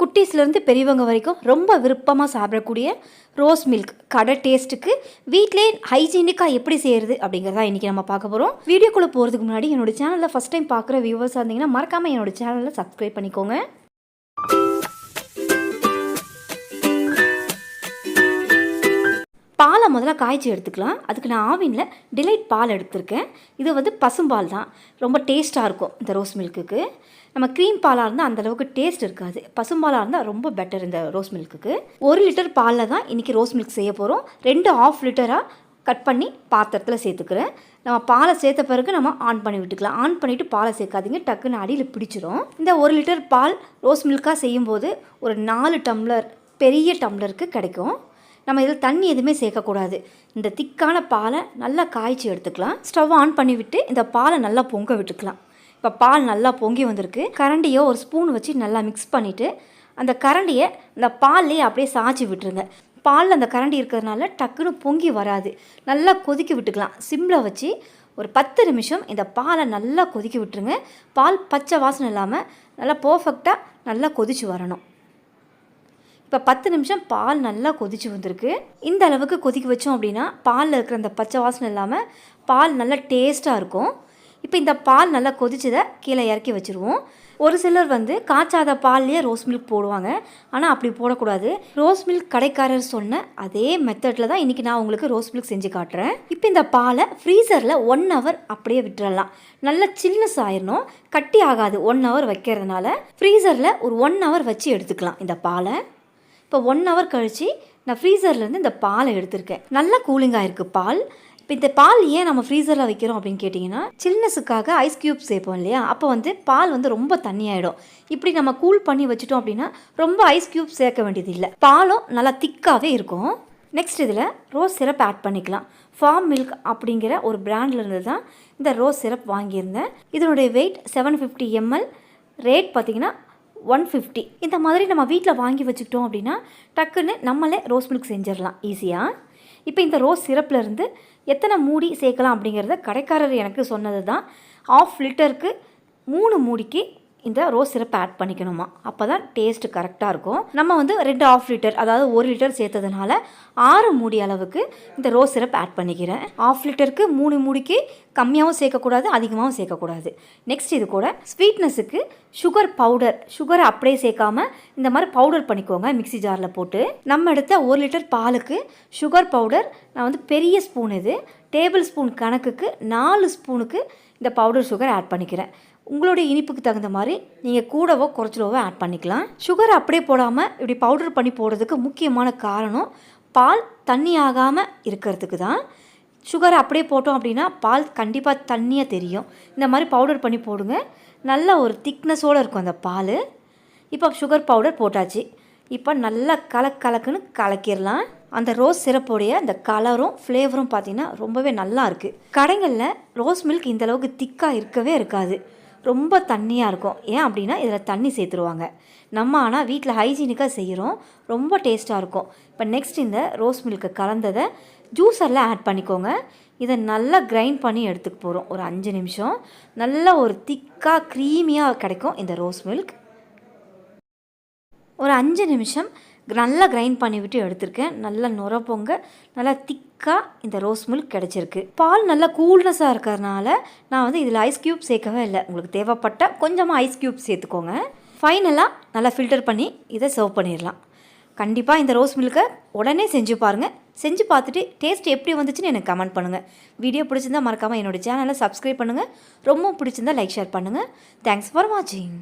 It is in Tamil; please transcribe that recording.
குட்டீஸ்லேருந்து பெரியவங்க வரைக்கும் ரொம்ப விருப்பமாக சாப்பிடக்கூடிய ரோஸ் மில்க் கடை டேஸ்ட்டுக்கு வீட்டிலே ஹைஜீனிக்காக எப்படி செய்கிறது அப்படிங்கிறதா இன்றைக்கி நம்ம பார்க்க போகிறோம் வீடியோக்குள்ளே போகிறதுக்கு முன்னாடி என்னோட சேனலில் ஃபஸ்ட் டைம் பார்க்குற வியூவர்ஸ் இருந்தீங்கன்னா மறக்காமல் என்னோட சேனலில் சப்ஸ்கிரைப் பண்ணிக்கோங்க. பாலை முதல்ல காய்ச்சி எடுத்துக்கலாம். அதுக்கு நான் ஆவினில் டிலைட் பால் எடுத்திருக்கேன். இது வந்து பசும்பால் தான். ரொம்ப டேஸ்ட்டாக இருக்கும் இந்த ரோஸ் மில்க்குக்கு நம்ம க்ரீம் பாலாக இருந்தால் அந்தளவுக்கு டேஸ்ட் இருக்காது. பசும்பாலாக இருந்தால் ரொம்ப பெட்டர் இந்த ரோஸ் மில்க்குக்கு ஒரு லிட்டர் பாலில் தான் இன்றைக்கி ரோஸ் மில்க் செய்ய போகிறோம் ரெண்டு ஆஃப் லிட்டராக கட் பண்ணி பாத்திரத்தில் சேர்த்துக்கிறேன். நம்ம பாலை சேர்த்த பிறகு நம்ம ஆன் பண்ணி விட்டுக்கலாம். ஆன் பண்ணிவிட்டு பாலை சேர்க்காதீங்க. டக்குன்னு அடியில் பிடிச்சிரும். இந்த ஒரு லிட்டர் பால் ரோஸ் மில்காக செய்யும்போது ஒரு நாலு டம்ளர் பெரிய டம்ளருக்கு கிடைக்கும். நம்ம இதில் தண்ணி எதுவுமே சேர்க்கக்கூடாது. இந்த திக்கான பாலை நல்லா காய்ச்சி எடுத்துக்கலாம். ஸ்டவ் ஆன் பண்ணி விட்டு இந்த பாலை நல்லா பொங்க விட்டுக்கலாம். இப்போ பால் நல்லா பொங்கி வந்திருக்கு. கரண்டியோ ஒரு ஸ்பூன் வச்சு நல்லா மிக்ஸ் பண்ணிவிட்டு அந்த கரண்டியை இந்த பால்லையே அப்படியே சாய்ச்சி விட்டுருங்க. பாலில் அந்த கரண்டி இருக்கிறதுனால டக்குன்னு பொங்கி வராது. நல்லா கொதிக்க விட்டுக்கலாம். சிம்மில் வச்சு ஒரு பத்து நிமிஷம் இந்த பாலை நல்லா கொதிக்க விட்டுருங்க. பால் பச்சை வாசனை இல்லாமல் நல்லா பர்ஃபெக்டாக நல்லா கொதிச்சு வரணும். இப்போ பத்து நிமிஷம் பால் நல்லா கொதிச்சு வந்திருக்கு. இந்த அளவுக்கு கொதிக்க வச்சோம் அப்படின்னா பாலில் இருக்கிற அந்த பச்சை வாசனை இல்லாமல் பால் நல்லா டேஸ்ட்டாக இருக்கும். இப்போ இந்த பால் நல்லா கொதிச்சதை கீழே இறக்கி வச்சுருவோம். ஒரு சிலர் வந்து காய்ச்சாத பால்லையே ரோஸ் மில்க் போடுவாங்க. ஆனால் அப்படி போடக்கூடாது. ரோஸ் மில்க் கடைக்காரர் சொன்ன அதே மெத்தடில் தான் இன்றைக்கி நான் உங்களுக்கு ரோஸ் மில்க் செஞ்சு காட்டுறேன். இப்போ இந்த பாலை ஃப்ரீசரில் ஒன் ஹவர் அப்படியே விட்டுறலாம். நல்லா சில்னஸ் ஆயிடணும் கட்டி ஆகாது. ஒன் ஹவர் வைக்கிறதுனால ஃப்ரீசரில் ஒரு ஒன் ஹவர் வச்சு எடுத்துக்கலாம் இந்த பாலை. இப்போ ஒன் ஹவர் கழித்து நான் ஃப்ரீசர்லேருந்து இந்த பாலை எடுத்திருக்கேன். நல்லா கூலிங்காக இருக்குது பால். இப்போ இந்த பால் ஏன் நம்ம ஃப்ரீசரில் வைக்கிறோம் அப்படின்னு கேட்டிங்கன்னா சில்னஸுக்காக ஐஸ் க்யூப் சேர்ப்போம் இல்லையா? அப்போ வந்து பால் வந்து ரொம்ப தண்ணியாயிடும். இப்படி நம்ம கூல் பண்ணி வச்சுட்டோம் அப்படின்னா ரொம்ப ஐஸ் க்யூப் சேர்க்க வேண்டியது இல்லை பாலும் நல்லா திக்காகவே இருக்கும். நெக்ஸ்ட் இதில் ரோஸ் சிரப் ஆட் பண்ணிக்கலாம். ஃபார்ம் மில்க் அப்படிங்கிற ஒரு பிராண்ட்லேருந்து தான் இந்த ரோஸ் சிரப் வாங்கியிருந்தேன். இதனுடைய weight seven fifty ML rate பார்த்திங்கன்னா ஒன் ஃபிஃப்டி. இந்த மாதிரி நம்ம வீட்டில் வாங்கி வச்சுக்கிட்டோம் அப்படின்னா டக்குன்னு நம்மளே ரோஸ் மில்க் செஞ்சிடலாம். ஈஸியாக இப்போ இந்த ரோஸ் சிரப்பில் இருந்து எத்தனை மூடி சேர்க்கலாம் அப்படிங்கிறத கடைக்காரர் எனக்கு சொன்னது தான் ஆஃப் லிட்டருக்கு மூணு மூடிக்கு இந்த ரோஸ் சிரப் ஆட் பண்ணிக்கணுமா? அப்போ தான் டேஸ்ட் கரெக்டாக இருக்கும். நம்ம வந்து ரெண்டு ஆஃப் லிட்டர் அதாவது ஒரு லிட்டர் சேர்த்ததுனால ஆறு மூடி அளவுக்கு இந்த ரோஸ் சிரப் ஆட் பண்ணிக்கிறேன். ஆஃப் லிட்டருக்கு மூணு மூடிக்கு கம்மியாகவும் சேர்க்கக்கூடாது அதிகமாகவும் சேர்க்கக்கூடாது. நெக்ஸ்ட் இது கூட ஸ்வீட்னஸுக்கு சுகர் பவுடர் சுகரை அப்படியே சேர்க்காம இந்த மாதிரி பவுடர் பண்ணிக்கோங்க மிக்ஸி ஜாரில் போட்டு. நம்ம எடுத்த ஒரு லிட்டர் பாலுக்கு சுகர் பவுடர் நான் வந்து பெரிய ஸ்பூன் இது டேபிள் ஸ்பூன் கணக்குக்கு நாலு ஸ்பூனுக்கு இந்த பவுடர் சுகர் ஆட் பண்ணிக்கிறேன். உங்களுடைய இனிப்புக்கு தகுந்த மாதிரி நீங்கள் கூடவோ குறைச்சலவோ ஆட் பண்ணிக்கலாம். சுகர் அப்படியே போடாமல் இப்படி பவுடர் பண்ணி போடுறதுக்கு முக்கியமான காரணம் பால் தண்ணி ஆகாமல் இருக்கிறதுக்கு தான். சுகர் அப்படியே போட்டோம் அப்படின்னா பால் கண்டிப்பாக தண்ணியாக தெரியும். இந்த மாதிரி பவுடர் பண்ணி போடுங்க. நல்ல ஒரு திக்னஸோடு இருக்கும் அந்த பால். இப்போ சுகர் பவுடர் போட்டாச்சு. இப்போ நல்லா கலக் கலக்குன்னு கலக்கிடலாம். அந்த ரோஸ் சிரப்போடைய அந்த கலரும் ஃப்ளேவரும் பார்த்திங்கன்னா ரொம்பவே நல்லா இருக்குது கடைகளில் ரோஸ் மில்க் இந்தளவுக்கு திக்காக இருக்கவே இருக்காது. ரொம்ப தண்ணியாக இருக்கும். ஏன் அப்படின்னா இதில் தண்ணி சேர்த்துருவாங்க. நம்ம ஆனால் வீட்டில் ஹைஜீனிக்காக செய்கிறோம் ரொம்ப டேஸ்ட்டாக இருக்கும். இப்போ நெக்ஸ்ட் இந்த ரோஸ் மில்க்கு கலந்ததை ஜூஸரில் ஆட் பண்ணிக்கோங்க. இதை நல்லா கிரைண்ட் பண்ணி எடுத்துக்க போகிறோம் ஒரு அஞ்சு நிமிஷம். நல்ல ஒரு திக்காக க்ரீமியாக கிடைக்கும் இந்த ரோஸ் மில்க். ஒரு அஞ்சு நிமிஷம் நல்லா கிரைண்ட் பண்ணிவிட்டு எடுத்திருக்கேன். நல்லா நுர பொங்க நல்லா திக் திக்காக இந்த ரோஸ் மில்க் கிடச்சிருக்கு. பால் நல்லா கூல்னஸாக இருக்கிறதுனால நான் வந்து இதில் ஐஸ் க்யூப் சேர்க்கவே இல்லை. உங்களுக்கு தேவைப்பட்டால் கொஞ்சமாக ஐஸ் க்யூப் சேர்த்துக்கோங்க. ஃபைனலாக நல்லா ஃபில்டர் பண்ணி இதை சர்வ் பண்ணிடலாம். கண்டிப்பாக இந்த ரோஸ் மில்கை உடனே செஞ்சு பாருங்கள் செஞ்சு பார்த்துட்டு டேஸ்ட் எப்படி வந்துச்சுன்னு எனக்கு கமெண்ட் பண்ணுங்கள் வீடியோ பிடிச்சிருந்தா மறக்காமல் என்னோடய சேனலை சப்ஸ்கிரைப் பண்ணுங்கள் ரொம்ப பிடிச்சிருந்தா லைக் ஷேர் பண்ணுங்கள் தேங்க்ஸ் ஃபார் வாட்சிங்